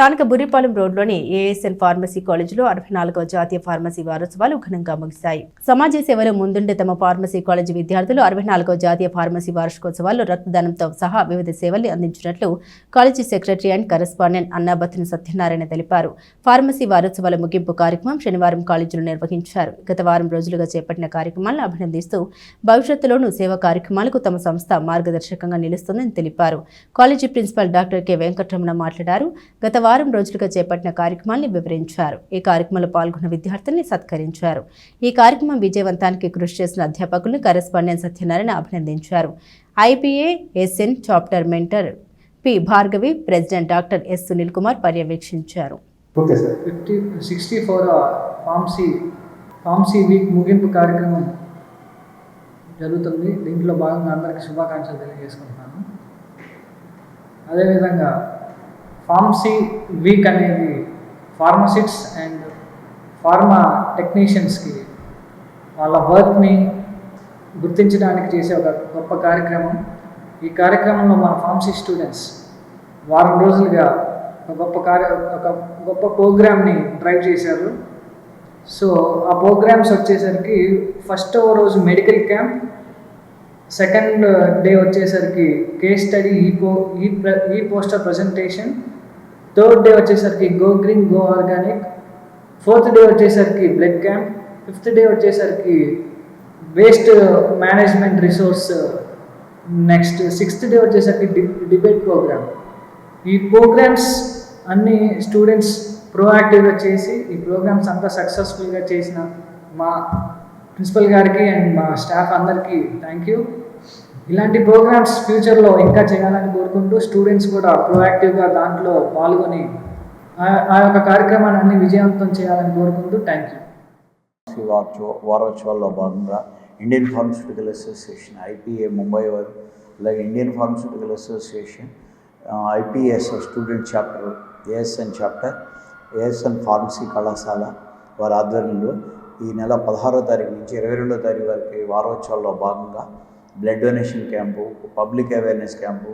స్థానిక బురిపాలెం రోడ్లోని ASL pharmacy కాలేజీలో అరవై నాలుగవ జాతీయ ఫార్మసీ వారోత్సవాలు ఘనంగా ముగిశాయి. సమాజ సేవలో ముందుండే తమ ఫార్మసీ కాలేజీ విద్యార్థులు అరవై నాలుగవ జాతీయ ఫార్మసీ వార్షికోత్సవాల్లో రక్తదానంతో సహా వివిధ సేవల్ని అందించినట్లు college secretary and correspondent Annabattina Satyanarayana తెలిపారు. ఫార్మసీ వారోత్సవాల ముగింపు కార్యక్రమం శనివారం కాలేజీలో నిర్వహించారు. గత వారం రోజులుగా చేపట్టిన కార్యక్రమాలను అభినందిస్తూ భవిష్యత్తులోనూ సేవా కార్యక్రమాలకు తమ సంస్థ మార్గదర్శకంగా నిలుస్తుందని తెలిపారు. College principal doctor K Venkataramana మాట్లాడారు. గత వారం రోజులుగా చేపట్టిన కార్యక్రమాన్ని వివరించారు. ఈ కార్యక్రమంలో పాల్గొన్న విద్యార్థుల్ని సత్కరించారు. ఈ కార్యక్రమం విజయవంతానికి కృషి చేసిన అధ్యాపకులను కరెస్పాండెంట్ సత్యనారాయణ అభినందించారు. IPA SN chapter mentor P Bhargavi president doctor S Sunil Kumar పర్యవేక్షించారు. Okay sir. Fifty sixty four pharmacy pharmacy week ముగింపు కార్యక్రమం జరుగుతుంది. దీంట్లో భాగంగా అందరికీ శుభాకాంక్షలు తెలియజేసుకుంటున్నాను. అదేవిధంగా ఫార్మసీ వీక్ అనేది ఫార్మసిట్స్ అండ్ ఫార్మా టెక్నీషియన్స్కి వాళ్ళ వర్క్ని గుర్తించడానికి చేసే ఒక గొప్ప కార్యక్రమం. ఈ కార్యక్రమంలో మన ఫార్మసీ స్టూడెంట్స్ వారం రోజులుగా ఒక గొప్ప కార్య ఒక గొప్ప ప్రోగ్రామ్ని డ్రైవ్ చేశారు. సో ఆ ప్రోగ్రామ్స్ వచ్చేసరికి ఫస్ట్ రోజు మెడికల్ క్యాంప్ సెకండ్ డే వచ్చేసరికి కేస్ స్టడీ ఈ పో ఈ ప్ర ఈ పోస్టర్ ప్రజెంటేషన్ థర్డ్ డే వచ్చేసరికి go green go organic fourth day వచ్చేసరికి బ్లడ్ క్యాంప్ ఫిఫ్త్ డే వచ్చేసరికి waste management resource next sixth day వచ్చేసరికి డి డిబేట్ ప్రోగ్రామ్ ఈ ప్రోగ్రామ్స్ అన్ని స్టూడెంట్స్ ప్రోయాక్టివ్గా చేసి ఈ ప్రోగ్రామ్స్ అంతా సక్సెస్ఫుల్గా చేసిన మా ప్రిన్సిపల్ గారికి అండ్ మా స్టాఫ్ అందరికీ థ్యాంక్ యూ ఇలాంటి ప్రోగ్రామ్స్ ఫ్యూచర్లో ఇంకా చేయాలని కోరుకుంటూ స్టూడెంట్స్ కూడా ప్రోయాక్టివ్గా దాంట్లో పాల్గొని ఆ- యొక్క కార్యక్రమాన్ని అన్ని విజయవంతం చేయాలని కోరుకుంటూ థ్యాంక్ యూ. వారోత్సవాల్లో భాగంగా Indian pharmaceutical association IPA Mumbai వారు అలాగే Indian pharmaceutical association IPS student chapter ASN chapter ASN pharmacy కళాశాల వారి ఆధ్వర్యంలో ఈ నెల పదహారో తారీఖు నుంచి ఇరవై రెండో తారీఖు వరకు వారోత్సవాల్లో భాగంగా blood donation camp public awareness camp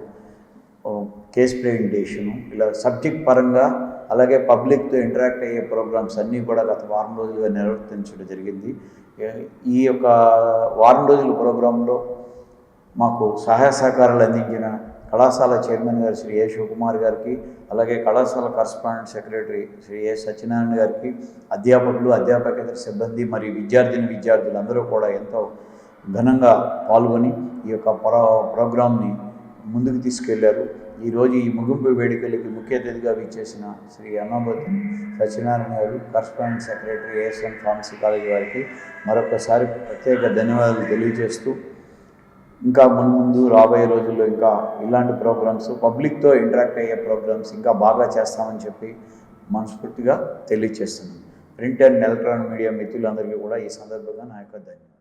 case presentation ఇలా సబ్జెక్ట్ పరంగా అలాగే పబ్లిక్తో ఇంటరాక్ట్ అయ్యే ప్రోగ్రామ్స్ అన్నీ కూడా గత వారం రోజులుగా నిర్వర్తించడం జరిగింది. ఈ యొక్క వారం రోజుల ప్రోగ్రాంలో మాకు సహాయ సహకారాలు అందించిన కళాశాల చైర్మన్ గారు శ్రీ ఏ శివకుమార్ గారికి అలాగే కళాశాల correspondent secretary Shri A Satyanarayana గారికి అధ్యాపకులు అధ్యాపకేతర సిబ్బంది మరియు విద్యార్థిని విద్యార్థులు అందరూ కూడా ఎంతో ఘనంగా పాల్గొని ఈ యొక్క ప్రో ప్రోగ్రామ్ని ముందుకు తీసుకెళ్ళారు. ఈరోజు ఈ ముగింపు వేడుకలకి ముఖ్య అతిథిగా విచ్చేసిన శ్రీ అన్నబోతి సత్యనారాయణ గారు correspondent secretary ASN pharmacy college వారికి మరొకసారి ప్రత్యేక ధన్యవాదాలు తెలియజేస్తూ ఇంకా ముందు రాబోయే రోజుల్లో ఇంకా ఇలాంటి ప్రోగ్రామ్స్ పబ్లిక్తో ఇంటరాక్ట్ అయ్యే ప్రోగ్రామ్స్ ఇంకా బాగా చేస్తామని చెప్పి మనస్ఫూర్తిగా తెలియజేస్తున్నాను ప్రింట్ అండ్ ఎలక్ట్రానిక్ మీడియా మిత్రులందరికీ కూడా ఈ సందర్భంగా నా యొక్క ధన్యవాదాలు.